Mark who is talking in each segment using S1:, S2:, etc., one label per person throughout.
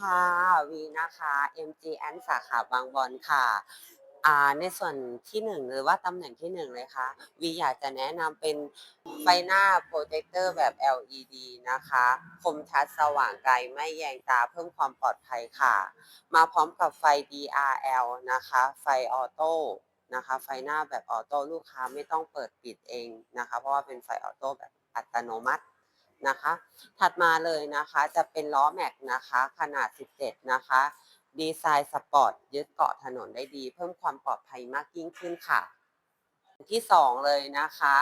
S1: ค่ะ วีนะคะ MGN สาขาบางบอนค่ะอ่าในส่วนที่หนึ่งหรือว่าตำแหน่งที่หนึ่งเลยค่ะวีอยากจะแนะนำเป็นไฟหน้าโปรเจคเตอร์แบบ LED นะคะ คมชัดสว่างไกลไม่แยงตาเพิ่มความปลอดภัยค่ะ มาพร้อมกับไฟ DRL นะคะ ไฟออโต้นะคะไฟหน้าแบบออโต้ลูกค้าไม่ต้องเปิดปิดเองนะคะ เพราะว่าเป็นไฟออโต้แบบอัตโนมัติ นะคะ ถัดมาเลยนะคะจะเป็นล้อแม็กนะคะขนาด 17 นะคะ ดีไซน์สปอร์ตยึดเกาะถนนได้ดี เพิ่มความปลอดภัยมากยิ่งขึ้นค่ะที่2เลยนะคะ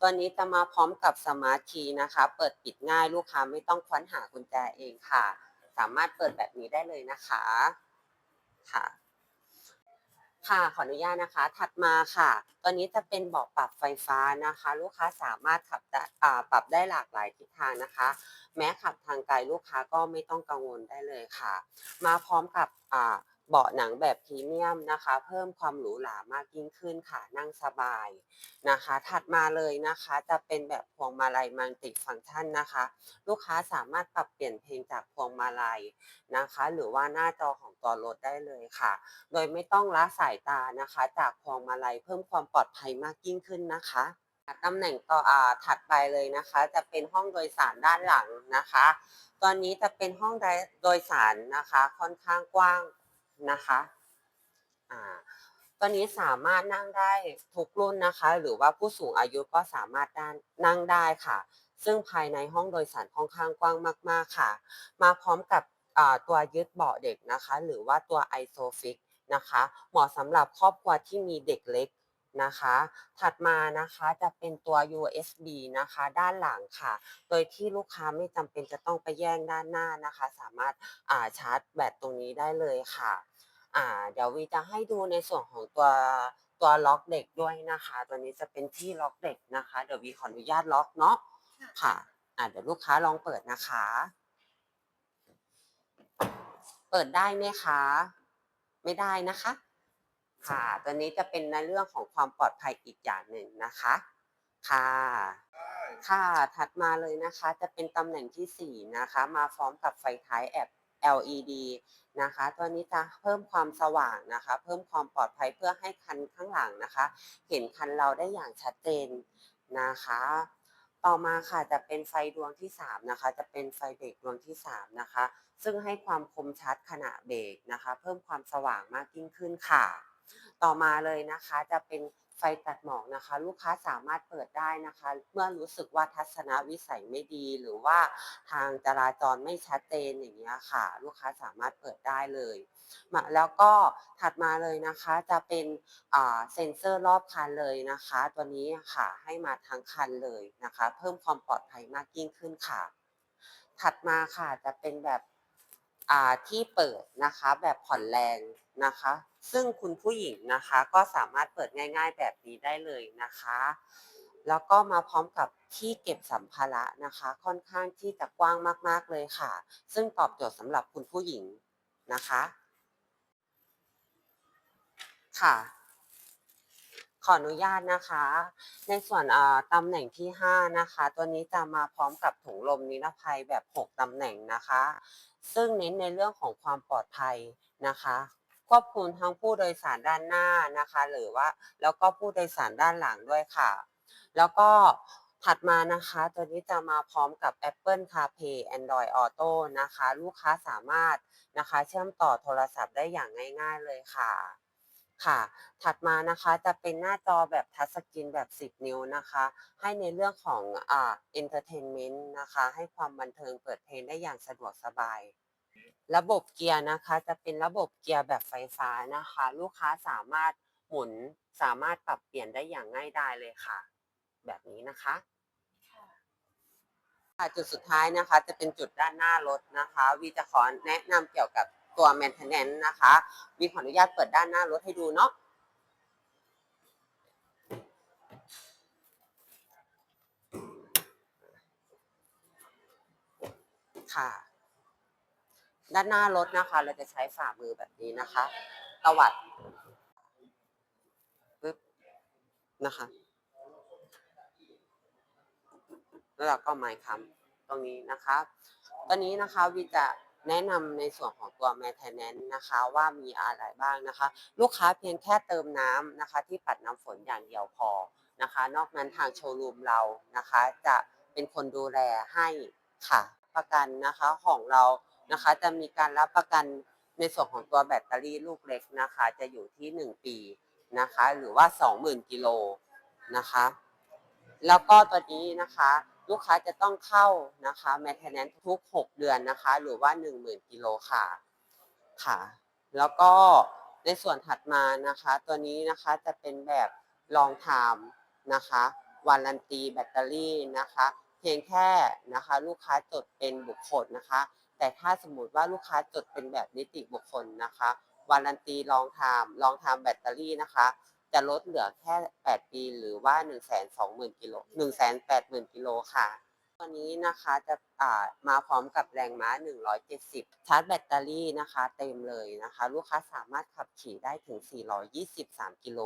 S1: ตัวนี้จะมาพร้อมกับสมาร์ทคีย์นะคะ เปิดปิดง่ายลูกค้าไม่ต้องค้นหากุญแจเองค่ะ สามารถเปิดแบบนี้ได้เลยนะคะค่ะ ค่ะขออนุญาตนะคะ ถัดมาค่ะ ตอนนี้จะเป็นเบาะปรับไฟฟ้านะคะ ลูกค้าสามารถขับได้อ่าปรับได้หลากหลายทิศทางนะคะ แม้ขับทางไกลลูกค้าก็ไม่ต้องกังวลได้เลยค่ะ มาพร้อมกับอ่า เบาะหนังแบบพรีเมียมนะคะ เพิ่มความหรูหรามากยิ่งขึ้นค่ะนั่งสบายนะคะ ถัดมาเลยนะคะจะเป็นแบบพวงมาลัยมัลติฟังก์ชันนะคะ ลูกค้าสามารถปรับเปลี่ยนเพลงจากพวงมาลัยนะคะ หรือว่าหน้าจอของตัวรถได้เลยค่ะ โดยไม่ต้องละสายตานะคะ จากพวงมาลัยเพิ่มความปลอดภัยมากยิ่งขึ้นนะคะตำแหน่งต่ออ่าถัดไปเลยนะคะ จะเป็นห้องโดยสารด้านหลังนะคะ ตอนนี้จะเป็นห้องโดยสารนะคะ ค่อนข้างกว้าง นะคะอ่าตอนนี้สามารถนั่งได้ทุกรุ่นนะคะ หรือว่าผู้สูงอายุก็สามารถด้านนั่งได้ค่ะ ซึ่งภายในห้องโดยสารค่อนข้างกว้างมาก ๆค่ะ มาพร้อมกับตัวยึดเบาะเด็กนะคะ หรือว่าตัว ISOFIX นะคะ เหมาะสำหรับครอบครัวที่มีเด็กเล็กนะคะ ถัดมานะคะจะเป็นตัว USB นะคะด้านหลังค่ะ โดยที่ลูกค้าไม่จำเป็นจะต้องไปแย่งด้านหน้านะคะ สามารถาชาร์จแบตตรงนี้ได้เลยค่ะ อ่าเดี๋ยววีจะให้ดูในส่วนของตัวตัวล็อกเด็กด้วยนะคะ ตัวนี้จะเป็นที่ล็อกเด็กนะคะ เดี๋ยววีขออนุญาตล็อกเนาะค่ะอ่าเดี๋ยวลูกค้าลองเปิดนะคะ เปิดได้ไหมคะ ไม่ได้นะคะ ค่ะตัวนี้จะเป็นในเรื่องของความปลอดภัยอีกอย่างหนึ่งนะคะ ค่ะค่ะถัดมาเลยนะคะ จะเป็นตำแหน่งที่4นะคะ มาพร้อมกับไฟท้ายแอบ LED นะคะตัวนี้จะเพิ่มความสว่างนะคะ เพิ่มความปลอดภัยเพื่อให้คันข้างหลังนะคะ เห็นคันเราได้อย่างชัดเจนนะคะ ต่อมาค่ะจะเป็นไฟดวงที่ 3 นะคะ จะเป็นไฟเบรกดวงที่ 3 นะคะ ซึ่งให้ความคมชัดขณะเบรกนะคะ เพิ่มความสว่างมากยิ่งขึ้นค่ะ ต่อมาเลยนะคะจะเป็น ไฟตัดหมอกนะคะ ลูกค้าสามารถเปิดได้นะคะ เมื่อรู้สึกว่าทัศนวิสัยไม่ดีหรือว่าทางจราจรไม่ชัดเจนอย่างเงี้ยค่ะ ลูกค้าสามารถเปิดได้เลยมาแล้วก็ถัดมาเลยนะคะจะเป็นเซ็นเซอร์รอบคันเลยนะคะ ตัวนี้ค่ะให้มาทั้งคันเลยนะคะ เพิ่มความปลอดภัยมากยิ่งขึ้นค่ะ ถัดมาค่ะจะเป็นแบบ ที่เปิดนะคะแบบผ่อนแรงนะคะ ซึ่งคุณผู้หญิงนะคะก็สามารถเปิดง่าย ๆ แบบนี้ได้เลยนะคะ แล้วก็มาพร้อมกับที่เก็บสัมภาระนะคะ ค่อนข้างที่จะกว้างมากๆเลยค่ะ ซึ่งตอบโจทย์สำหรับคุณผู้หญิงนะคะ ค่ะขออนุญาตนะคะ ในส่วนตำแหน่งที่ 5 นะคะ ตัวนี้จะมาพร้อมกับถุงลมนิรภัยแบบ 6 ตำแหน่งนะคะ ซึ่งเน้นในเรื่องของความปลอดภัยนะคะควบคุมทั้งผู้โดยสารด้านหน้านะคะ หรือว่าแล้วก็ผู้โดยสารด้านหลังด้วยค่ะ แล้วก็ถัดมานะคะ ตัวนี้จะมาพร้อมกับ Apple CarPlay Android Auto นะคะ ลูกค้าสามารถนะคะ เชื่อมต่อโทรศัพท์ได้อย่างง่าย ๆ เลยค่ะ ค่ะ ถัดมานะคะจะเป็นหน้าจอแบบทัชสกรีนแบบ 10 นิ้วนะคะ ให้ในเรื่องของอ่า entertainment นะคะ ให้ความบันเทิงเปิดเพลงได้อย่างสะดวกสบาย ระบบเกียร์นะคะจะเป็นระบบเกียร์แบบไฟฟ้านะคะ ลูกค้าสามารถหมุนสามารถปรับเปลี่ยนได้อย่างง่ายดายเลยค่ะ แบบนี้นะคะค่ะจุดสุดท้ายนะคะจะเป็นจุดด้านหน้ารถนะคะวีจะขอแนะนำเกี่ยวกับ ตัว maintenance นะคะวีขออนุญาตเปิดด้านหน้ารถให้ดูเนาะค่ะ ด้านหน้ารถนะคะ เราจะใช้ฝ่ามือแบบนี้นะคะตวัดปึ๊บนะคะ แล้วเราก็ไม้คำตรงนี้นะคะ ตอนนี้นะคะวีจะ แนะนำในส่วนของตัว maintenance นะคะว่ามีอะไรบ้างนะคะ ลูกค้าเพียงแค่เติมน้ำนะคะ ที่ปัดน้ำฝนอย่างเดียวพอนะคะ นอกนั้นทางโชว์รูมเรานะคะ จะเป็นคนดูแลให้ค่ะประกันนะคะของเรานะคะจะมีการรับประกันในส่วนของตัวแบตเตอรี่ลูกเล็กนะคะ จะอยู่ที่ 1 ปีนะคะ หรือว่า 20,000กิโลนะคะ แล้วก็ตัวนี้นะคะ ลูกค้าจะต้องเข้านะคะ maintenance ทุก 6 เดือนนะคะ หรือว่า 10,000กิโลค่ะค่ะ แล้วก็ในส่วนถัดมานะคะ ตัวนี้นะคะจะเป็นแบบ long time นะคะวารันตีแบตเตอรี่นะคะ เพียงแค่นะคะลูกค้าจดเป็นบุคคลนะคะ แต่ถ้าสมมติว่าลูกค้าจดเป็นแบบนิติบุคคลนะคะวารันตีลองไทม์ลองไทม์แบตเตอรี่นะคะ จะลดเหลือแค่ 8 ปีหรือว่า 120,000กิโล180,000 กิโลค่ะ ตัวนี้นะคะจะมาพร้อมกับแรงม้า 170 ชาร์จแบตเตอรี่นะคะ เต็มเลยนะคะ ลูกค้าสามารถขับขี่ได้ถึง 423 กิโล